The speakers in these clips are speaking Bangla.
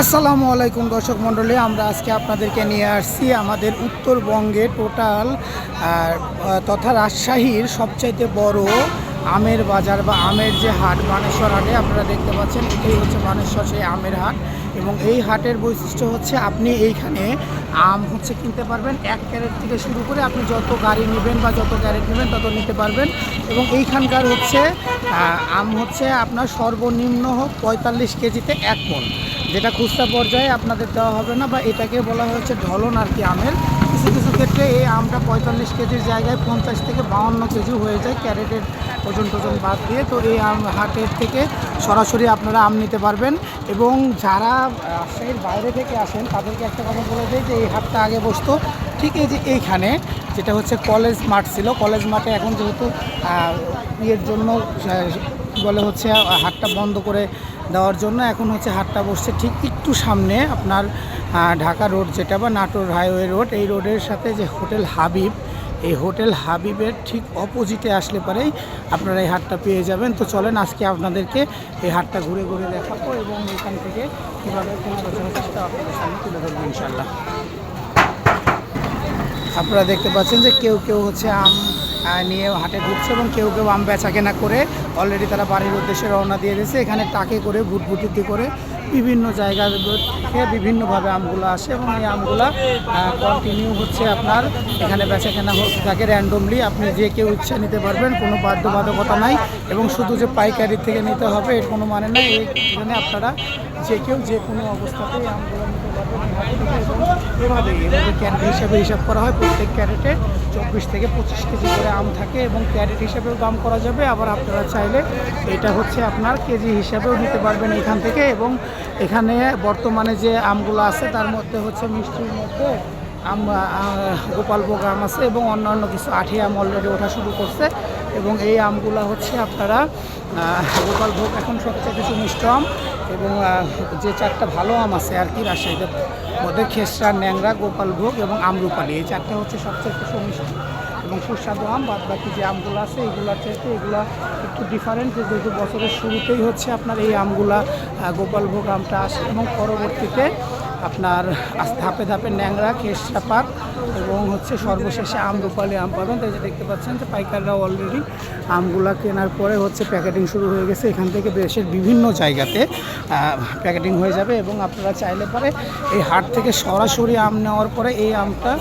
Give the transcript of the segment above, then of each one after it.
আসসালামু আলাইকুম দর্শক মণ্ডলী, আমরা আজকে আপনাদেরকে নিয়ে আসছি আমাদের উত্তরবঙ্গে টোটাল তথা রাজশাহীর সবচাইতে বড় আমের বাজার বা আমের যে হাট, বানেশ্বর হাটে আপনারা দেখতে পাচ্ছেন, এটাই হচ্ছে বানেশ্বর সেই আমের হাট। এবং এই হাটের বৈশিষ্ট্য হচ্ছে আপনি এইখানে আম হচ্ছে কিনতে পারবেন, এক ক্যারেট থেকে শুরু করে আপনি যত গাড়ি নেবেন বা যত ক্যারেট নেবেন তত নিতে পারবেন। এবং এইখানকার হচ্ছে আম হচ্ছে আপনার সর্বনিম্ন হোক পঁয়তাল্লিশ কেজিতে এক মন। যেটা খুচরা পর্যায়ে আপনাদের দেওয়া হবে না, বা এটাকে বলা হয়েছে ঢলন আর কি আমের। কিছু কিছু ক্ষেত্রে এই আমটা পঁয়তাল্লিশ কেজির জায়গায় পঞ্চাশ থেকে বাউন্ন কেজি হয়ে যায় ক্যারেটের ওজন টোজন বাদ দিয়ে। তো এই আম হাটের থেকে সরাসরি আপনারা আম নিতে পারবেন। এবং যারা রাজশাহীর বাইরে থেকে আসেন, তাদেরকে একটা কথা বলে দেয় যে এই হাটটা আগে বসতো। ঠিক এই যে এইখানে যেটা হচ্ছে কলেজ মাঠ ছিল, কলেজ মাঠে এখন যেহেতু ইয়ের জন্য বলে হচ্ছে হাটটা বন্ধ করে দেওয়ার জন্য এখন হচ্ছে হাটটা বসছে ঠিক একটু সামনে আপনার ঢাকা রোড যেটা বা নাটোর হাইওয়ে রোড, এই রোডের সাথে যে হোটেল হাবিব, এই হোটেল হাবিবের ঠিক অপোজিটে আসলে পরেই আপনারা এই হাটটা পেয়ে যাবেন। তো চলেন আজকে আপনাদেরকে এই হাটটা ঘুরে ঘুরে দেখাবো এবং এখান থেকে কীভাবে সেটা আপনাদের সামনে তুলে ধরবো ইনশাল্লাহ আপনারা দেখতে পাচ্ছেন যে কেউ কেউ হচ্ছে আম নিয়ে হাটে ঢুকছে এবং কেউ কেউ আম বেচা কেনা করে অলরেডি তারা বাড়ির উদ্দেশ্যে রওনা দিয়ে দিয়েছে। এখানে টাকে করে ভুটভুটিতে করে বিভিন্ন জায়গা থেকে বিভিন্নভাবে আমগুলো আসে এবং এই আমগুলো কন্টিনিউ হচ্ছে আপনার এখানে বেচা কেনা থাকে র্যান্ডমলি আপনি যে কেউ ইচ্ছা নিতে পারবেন, কোনো বাধ্যবাধকতা নাই এবং শুধু যে পাইকারি থেকে নিতে হবে, এর কোনো মানে নাই। এই আপনারা যে কেউ যে কোনো অবস্থাতেই আমগুলো এভাবে এভাবে ক্যারেট হিসাবে হিসাব করা হয়। প্রত্যেক ক্যারেটে চব্বিশ থেকে পঁচিশ কেজি করে আম থাকে এবং ক্যারেট হিসাবেও দাম করা যাবে। আবার আপনারা চাইলে এটা হচ্ছে আপনার কেজি হিসাবেও নিতে পারবেন এখান থেকে এবং এখানে বর্তমানে যে আমগুলো আছে, তার মধ্যে হচ্ছে মিষ্টির মধ্যে আম গোপালভোগ আম আছে এবং অন্যান্য কিছু আঠি আম অলরেডি ওঠা শুরু করছে এবং এই আমগুলো হচ্ছে আপনারা গোপালভোগ এখন সবচেয়ে কিছু মিষ্ট আম। এবং যে চারটা ভালো আম আছে আর কি রাজশাহীতে, মধ্যে খেসরা, ন্যাংরা গোপালভোগ এবং আমরুপালি। এই চারটা হচ্ছে সবচেয়ে কিছু মিষ্টি এবং সুস্বাদু আম। বাদ বাকি যে আমগুলো আছে এইগুলোর চাইতে এগুলো একটু ডিফারেন্ট যেহেতু বছরের শুরুতেই হচ্ছে আপনার এই আমগুলা গোপালভোগ আমটা আসে এবং পরবর্তীতে আপনার ধাপে ধাপে ন্যাংরা কেশরা পাক এবং হচ্ছে সর্বশেষে আম, রূপালি আম পাবেন। তাই যে দেখতে পাচ্ছেন যে পাইকাররা অলরেডি আমগুলা কেনার পরে হচ্ছে প্যাকেটিং শুরু হয়ে গেছে। এখান থেকে দেশের বিভিন্ন জায়গাতে প্যাকেটিং হয়ে যাবে এবং আপনারা চাইলে পরে এই হাট থেকে সরাসরি আম নেওয়ার পরে এই আমটা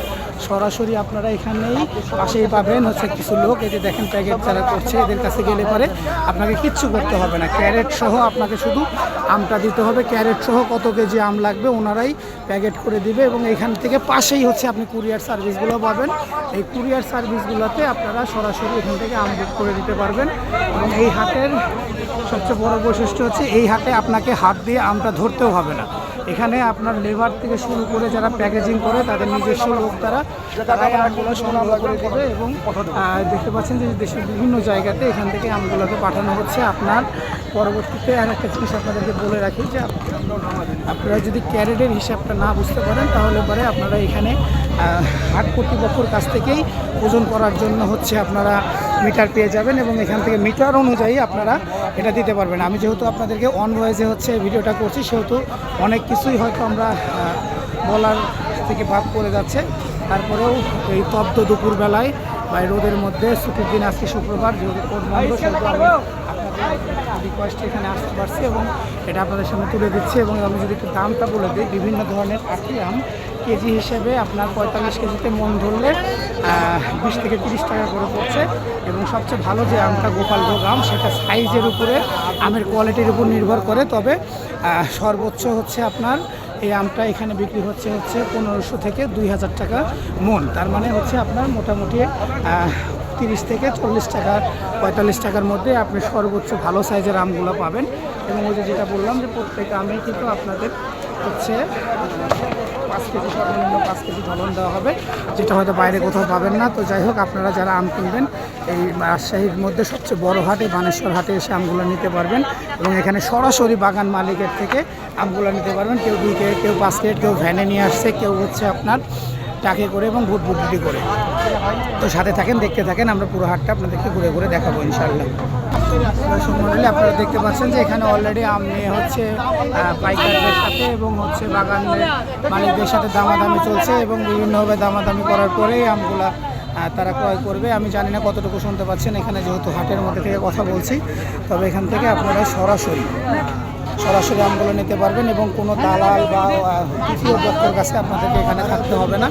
সরাসরি আপনারা এখানেই পাশেই পাবেন হচ্ছে কিছু লোক। এই যে দেখেন প্যাকেট যারা করছে, এদের কাছে গেলে পরে আপনাকে কিচ্ছু করতে হবে না। ক্যারেট সহ আপনাকে শুধু আমটা দিতে হবে। ক্যারেট সহ কত কেজি আম লাগবে ওনারাই প্যাকেট করে দিবে এবং এখান থেকে পাশেই হচ্ছে আপনি কুরিয়ার সার্ভিসগুলো পাবেন। এই কুরিয়ার সার্ভিসগুলোতে আপনারা সরাসরি এখান থেকে আম করে দিতে পারবেন। এবং এই হাটের সবচেয়ে বড় বৈশিষ্ট্য হচ্ছে, এই হাটে আপনাকে হাত দিয়ে আমটা ধরতেও হবে না। এখানে আপনার লেবার থেকে শুরু করে যারা প্যাকেজিং করে, তাদের নিজস্ব লোক তারা, তারাই আমগুলো সংগ্রহ করে দেবে এবং দেখতে পাচ্ছেন যে দেশের বিভিন্ন জায়গাতে এখান থেকে আমগুলোকে পাঠানো হচ্ছে। আপনার পরবর্তীতে আর একটা জিনিস আপনাদেরকে বলে রাখি যে, আপনারা যদি ক্যারেটের হিসাবটা না বুঝতে পারেন, তাহলে পরে আপনারা এখানে হাট কর্তৃপক্ষের কাছ থেকেই ওজন করার জন্য হচ্ছে আপনারা মিটার পেয়ে যাবেন এবং এখান থেকে মিটার অনুযায়ী আপনারা এটা দিতে পারবেন। আমি যেহেতু আপনাদেরকে অন ভয়েসে হচ্ছে ভিডিওটা করছি, সেহেতু অনেক কিছুই হয়তো আমরা বলার থেকে ভাগ করে যাচ্ছে। তারপরেও এই তপ্ত দুপুরবেলায় বা রোদের মধ্যে ছুটির দিন আজকে শুক্রবার, যেহেতু কোর্ট রিকোয়েস্ট এখানে আসতে পারছি এবং এটা আপনাদের সামনে তুলে দিচ্ছি এবং আমি যদি একটু দামটা বলে দিই, বিভিন্ন ধরনের আখি আম কেজি হিসেবে আপনার পঁয়তাল্লিশ কেজিতে মন ধরলে বিশ থেকে তিরিশ টাকা করে পড়ছে। এবং সবচেয়ে ভালো যে আমটা গোপালভোগ আম, সেটা সাইজের উপরে, আমের কোয়ালিটির উপর নির্ভর করে। তবে সর্বোচ্চ হচ্ছে আপনার, এই আমটা এখানে বিক্রি হচ্ছে হচ্ছে পনেরোশো থেকে দুই হাজার টাকা মন। তার মানে হচ্ছে আপনার মোটামুটি তিরিশ থেকে চল্লিশ টাকা, পঁয়তাল্লিশ টাকার মধ্যে আপনি সর্বোচ্চ ভালো সাইজের আমগুলো পাবেন। এবং ওই যেটা বললাম যে প্রত্যেক আমেই কিন্তু আপনাদের হচ্ছে পাঁচ কেজি সর্বনিম্ন পাঁচ কেজি ধলন দেওয়া হবে, যেটা হয়তো বাইরে কোথাও পাবেন না। তো যাই হোক, আপনারা যারা আম কিনবেন, এই রাজশাহীর মধ্যে সবচেয়ে বড় হাটে, বানেশ্বর হাটে এসে আমগুলো নিতে পারবেন এবং এখানে সরাসরি বাগান মালিকের থেকে আমগুলো নিতে পারবেন। কেউ দুই কেউ পাঁচ কেজি, কেউ ভ্যানে নিয়ে আসছে, কেউ হচ্ছে আপনার টাকে করে এবং ভুট ভুটভুটি করে। তো সাথে থাকেন, দেখতে থাকেন, আমরা পুরো হাটটা আপনাদেরকে ঘুরে ঘুরে দেখাবো ইনশাল্লাহ দর্শক মন্ডলী, আপনারা দেখতে পাচ্ছেন যে এখানে অলরেডি আম নিয়ে হচ্ছে পাইকারদের সাথে এবং হচ্ছে বাগানের মালিকদের সাথে দামাদামি চলছে এবং বিভিন্নভাবে দামাদামি করার পরেই আমগুলা তারা ক্রয় করবে। আমি জানি না কতটুকু শুনতে পাচ্ছেন, এখানে যেহেতু হাটের মধ্যে থেকে কথা বলছি, তবে এখান থেকে আপনারা সরাসরি সরাসরি আমগুলো নিতে পারবেন এবং কোনো দালাল বা তৃতীয় পক্ষের কাছে আপনাদেরকে এখানে থাকতে হবে না।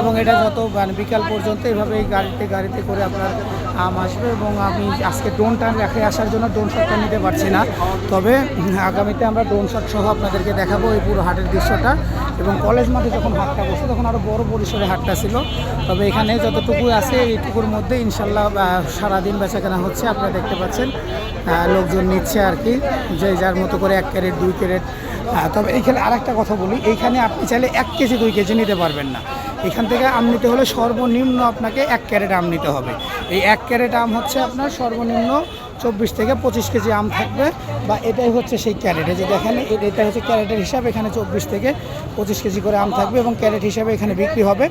এবং এটা যত মানে বিকাল পর্যন্ত এভাবে এই গাড়িতে গাড়িতে করে আপনার আম আসবে এবং আমি আজকে ড্রোনটা রেখে আসার জন্য ড্রোন শটটা নিতে পারছি না। তবে আগামীতে আমরা ড্রোন শট সহ আপনাদেরকে দেখাবো এই পুরো হাটের দৃশ্যটা এবং কলেজ মাঠে যখন হাটটা বসে তখন আরও বড় পরিসরে হাটটা ছিল। তবে এখানে যতটুকু আছে এইটুকুর মধ্যে ইনশাল্লাহ সারাদিন বেচা কেনা হচ্ছে। আপনারা দেখতে পাচ্ছেন লোকজন নিচ্ছে আর কি, যে যার মতো করে এক ক্যারেট, দুই ক্যারেট। তবে এইখানে আরেকটা কথা বলি, এইখানে আপনি চাইলে এক কেজি, দুই কেজি নিতে পারবেন না। এখান থেকে আম নিতে হলে সর্বনিম্ন আপনাকে এক ক্যারেট আম নিতে হবে। এই এক ক্যারেট আম হচ্ছে আপনার সর্বনিম্ন চব্বিশ থেকে পঁচিশ কেজি আম থাকবে বা এটাই হচ্ছে সেই ক্যারেট। যে দেখেন এটা হচ্ছে ক্যারেটের হিসাব, এখানে চব্বিশ থেকে পঁচিশ কেজি করে আম থাকবে এবং ক্যারেট হিসাবে এখানে বিক্রি হবে।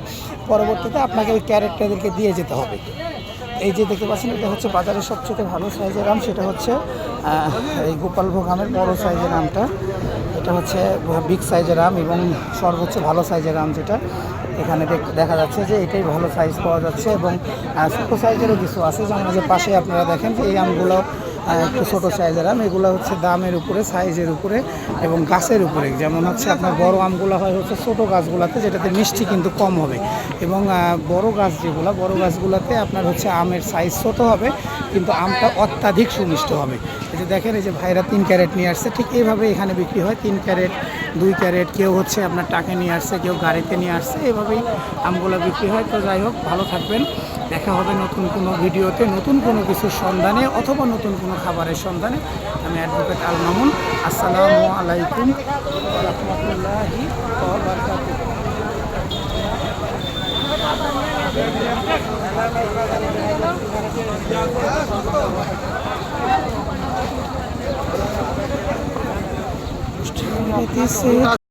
পরবর্তীতে আপনাকে ওই ক্যারেটটাদেরকে দিয়ে যেতে হবে। এই যে দেখতে পাচ্ছেন, এটা হচ্ছে বাজারের সবচেয়ে ভালো সাইজের আম, সেটা হচ্ছে এই গোপালভোগ আমের বড় সাইজের আমটা। এটা হচ্ছে বিগ সাইজের আম এবং সর্বোচ্চ ভালো সাইজের আম যেটা। এখানে দেখ- যাচ্ছে যে এটাই ভালো সাইজ পাওয়া যাচ্ছে এবং ছোটো সাইজেরও কিছু আছে। যেমন যে পাশে আপনারা দেখেন যে এই আমগুলো একটু ছোটো সাইজের আম, এগুলো হচ্ছে দামের উপরে সাইজের উপরে এবং গাছের উপরে। যেমন হচ্ছে আপনার বড় আমগুলো হয় হচ্ছে ছোটো গাছগুলোতে, যেটাতে মিষ্টি কিন্তু কম হবে। এবং বড় গাছ যেগুলো, বড় গাছগুলোতে আপনার হচ্ছে আমের সাইজ ছোটো হবে। কিন্তু আমটা অত্যাধিক সুমিষ্ট হবে। এই যে দেখেন, এই যে ভাইরা তিন ক্যারেট নিয়ে আসছে, ঠিক এইভাবে এখানে বিক্রি হয়। তিন ক্যারেট, দুই ক্যারেট, কেউ হচ্ছে আপনার টাকে নিয়ে আসছে, কেউ গাড়িতে নিয়ে আসছে, এভাবেই আমগুলো বিক্রি হয়। তো যাই হোক, ভালো থাকবেন। দেখা হবে নতুন কোনো ভিডিওতে, নতুন কোনো কিছুর সন্ধানে অথবা নতুন কোনো খাবারের সন্ধানে। আমি অ্যাডভোকেট আল মামুন। আসসালামু আলাইকুম রহমতুল্লাহি দিয়েছে